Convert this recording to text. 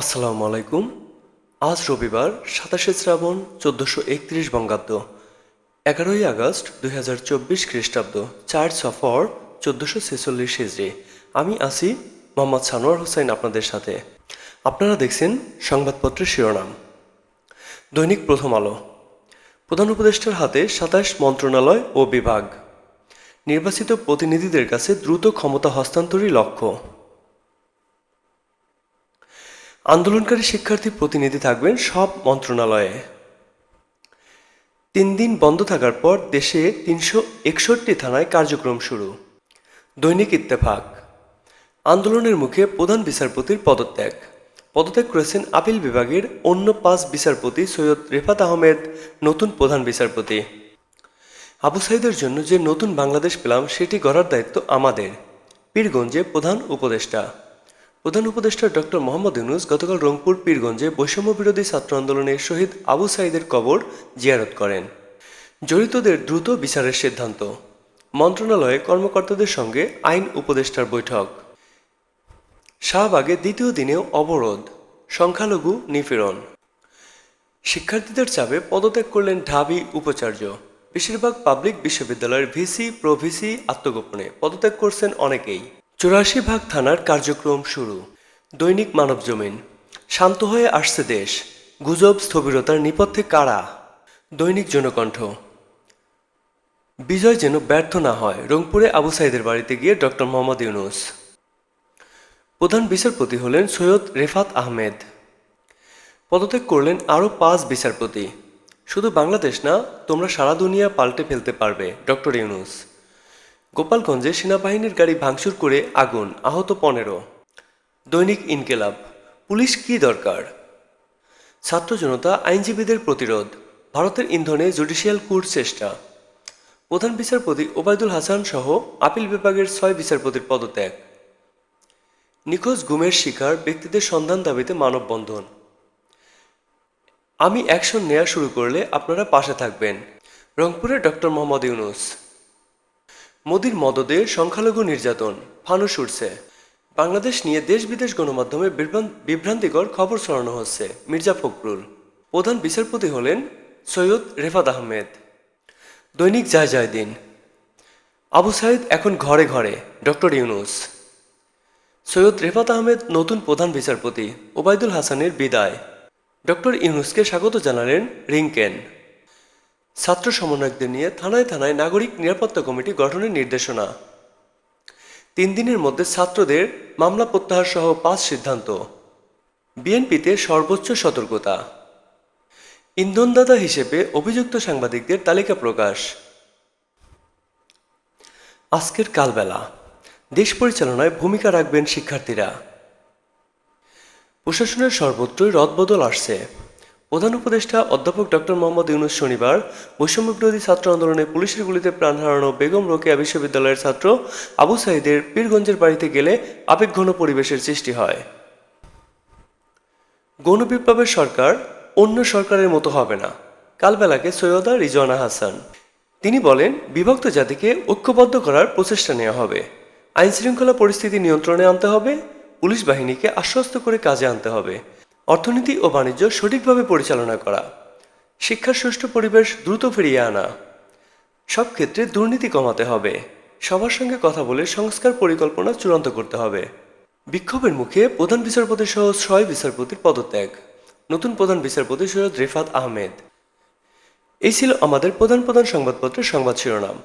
আসসালামু আলাইকুম। আজ রবিবার, সাতাশে শ্রাবণ, চোদ্দোশো একত্রিশ বঙ্গাব্দ। এগারোই আগস্ট, দুই হাজার চব্বিশ খ্রিস্টাব্দ, চার সফর, চোদ্দোশো ছেচল্লিশ হিজড়ি আমি আছি মোহাম্মদ সানোয়ার হোসেন আপনাদের সাথে। আপনারা দেখছেন সংবাদপত্রের শিরোনাম। দৈনিক প্রথম আলো। প্রধান উপদেষ্টার হাতে সাতাশ মন্ত্রণালয় ও বিভাগ। নির্বাচিত প্রতিনিধিদের কাছে দ্রুত ক্ষমতা হস্তান্তরই লক্ষ্য। আন্দোলনকারী শিক্ষার্থী প্রতিনিধি থাকবেন সব মন্ত্রণালয়ে। তিন দিন বন্ধ থাকার পর দেশে তিনশো একষট্টি থানায় কার্যক্রম শুরু। দৈনিক ইত্তেফাক। আন্দোলনের মুখে প্রধান বিচারপতির পদত্যাগ। পদত্যাগ করেছেন আপিল বিভাগের অন্য পাঁচ বিচারপতি সৈয়দ রেফাত আহমেদ, নতুন প্রধান বিচারপতি। আবু সাইদের জন্য যে নতুন বাংলাদেশ পেলাম, সেটি গড়ার দায়িত্ব আমাদের। পীরগঞ্জে প্রধান উপদেষ্টা। প্রধান উপদেষ্টা ডক্টর মোহাম্মদ ইউনুস গতকাল রংপুর, পীরগঞ্জে বৈষম্য বিরোধী ছাত্র আন্দোলনের শহীদ আবু সাইদের কবর জিয়ারত করেন। জড়িতদের দ্রুত বিচারের সিদ্ধান্ত। মন্ত্রণালয়ে কর্মকর্তাদের সঙ্গে আইন উপদেষ্টার বৈঠক। শাহবাগে দ্বিতীয় দিনেও অবরোধ। সংখ্যালঘু নিপীড়ন। শিক্ষার্থীদের চাপে পদত্যাগ করলেন ঢাবি উপাচার্য। বেশিরভাগ পাবলিক বিশ্ববিদ্যালয়ের ভিসি প্রভিসি আত্মগোপনে পদত্যাগ করছেন অনেকেই। চুরাশি ভাগ থানার কার্যক্রম শুরু। দৈনিক মানব জমিন শান্ত হয়ে আসছে দেশ। গুজব, স্থবিরতার নিপথ্যে কারা? দৈনিক জনকণ্ঠ। বিজয় যেন ব্যর্থ না হয়, রংপুরে আবু সাইদের বাড়িতে গিয়ে ডক্টর মোহাম্মদ ইউনুস। প্রধান বিচারপতি হলেন সৈয়দ রেফাত আহমেদ। পদত্যাগ করলেন আরও পাঁচ বিচারপতি। শুধু বাংলাদেশ না, তোমরা সারা দুনিয়া পাল্টে ফেলতে পারবে, ডক্টর ইউনুস। গোপালগঞ্জে সেনাবাহিনীর গাড়ি ভাঙচুর করে আগুন, আহত পনেরো। দৈনিক ইনকেলাব, পুলিশ কি দরকার? ছাত্র জনতা, আইনজীবীদের প্রতিরোধ, ভারতের ইন্ধনে জুডিশিয়াল কুর চেষ্টা। প্রধান বিচারপতি ওবায়দুল হাসান সহ আপিল বিভাগের ছয় বিচারপতির পদত্যাগ। নিখোঁজ গুমের শিকার ব্যক্তিদের সন্ধান দাবিতে মানববন্ধন। আমি অ্যাকশন নেওয়া শুরু করলে আপনারা পাশে থাকবেন। রংপুরে ডক্টর মোহাম্মদ ইউনুস। মোদির মদদে সংখ্যালঘু নির্যাতন, ফানুস উঠছে বাংলাদেশ নিয়ে দেশ বিদেশ গণমাধ্যমে বিভ্রান- বিভ্রান্তিকর খবর ছড়ানো হচ্ছে মির্জা ফখরুল। প্রধান বিচারপতি হলেন সৈয়দ রেফাত আহমেদ। দৈনিক যায় যায় দিন। আবু সাইদ এখন ঘরে ঘরে, ডক্টর ইউনুস। সৈয়দ রেফাত আহমেদ নতুন প্রধান বিচারপতি, ওবায়দুল হাসানের বিদায়। ডক্টর ইউনুসকে স্বাগত জানালেন রিংকেন। ছাত্র সমন্বয়কদের নিয়ে থানায় থানায় নাগরিক নিরাপত্তা কমিটি গঠনের নির্দেশনা। তিন দিনের মধ্যে ছাত্রদের মামলা প্রত্যাহার সহ পাঁচ সিদ্ধান্ত। বিএনপিতে সর্বোচ্চ সতর্কতা। ইন্ধনদাতা হিসেবে অভিযুক্ত সাংবাদিকদের তালিকা প্রকাশ। আজকের কালবেলা। দেশ পরিচালনায় ভূমিকা রাখবেন শিক্ষার্থীরা। প্রশাসনের সর্বত্রই রদবদল আসছে। প্রধান উপদেষ্টা অধ্যাপক ডক্টর মোহাম্মদ ইউনুস শনিবার বৈষম্য বিরোধী ছাত্র আন্দোলনে পুলিশের গুলিতে প্রাণ হারানো বেগম রোকেয়া বিশ্ববিদ্যালয়ের ছাত্র আবু সাইদের পীরগঞ্জের বাড়িতে গেলে আবেগঘন পরিবেশের সৃষ্টি হয়। গণ বিপ্লবের সরকার অন্য সরকারের মতো হবে না। কালবেলাকে সৈয়দা রিজওয়ানা হাসান। তিনি বলেন, বিভক্ত জাতিকে ঐক্যবদ্ধ করার প্রচেষ্টা নেওয়া হবে। আইন শৃঙ্খলা পরিস্থিতি নিয়ন্ত্রণে আনতে হবে। পুলিশ বাহিনীকে আশ্বস্ত করে কাজে আনতে হবে। অর্থনীতি ও বাণিজ্য সঠিকভাবে পরিচালনা করা। শিক্ষার সুষ্ঠু পরিবেশ দ্রুত ফিরিয়ে আনা। সব ক্ষেত্রে দুর্নীতি কমাতে হবে। সবার সঙ্গে কথা বলে সংস্কার পরিকল্পনা চূড়ান্ত করতে হবে। বিক্ষোভের মুখে প্রধান বিচারপতি সহ ছয় বিচারপতির পদত্যাগ। নতুন প্রধান বিচারপতি সৈয়দ রেফাত আহমেদ। এই ছিল আমাদের প্রধান প্রধান সংবাদপত্রের সংবাদ শিরোনাম।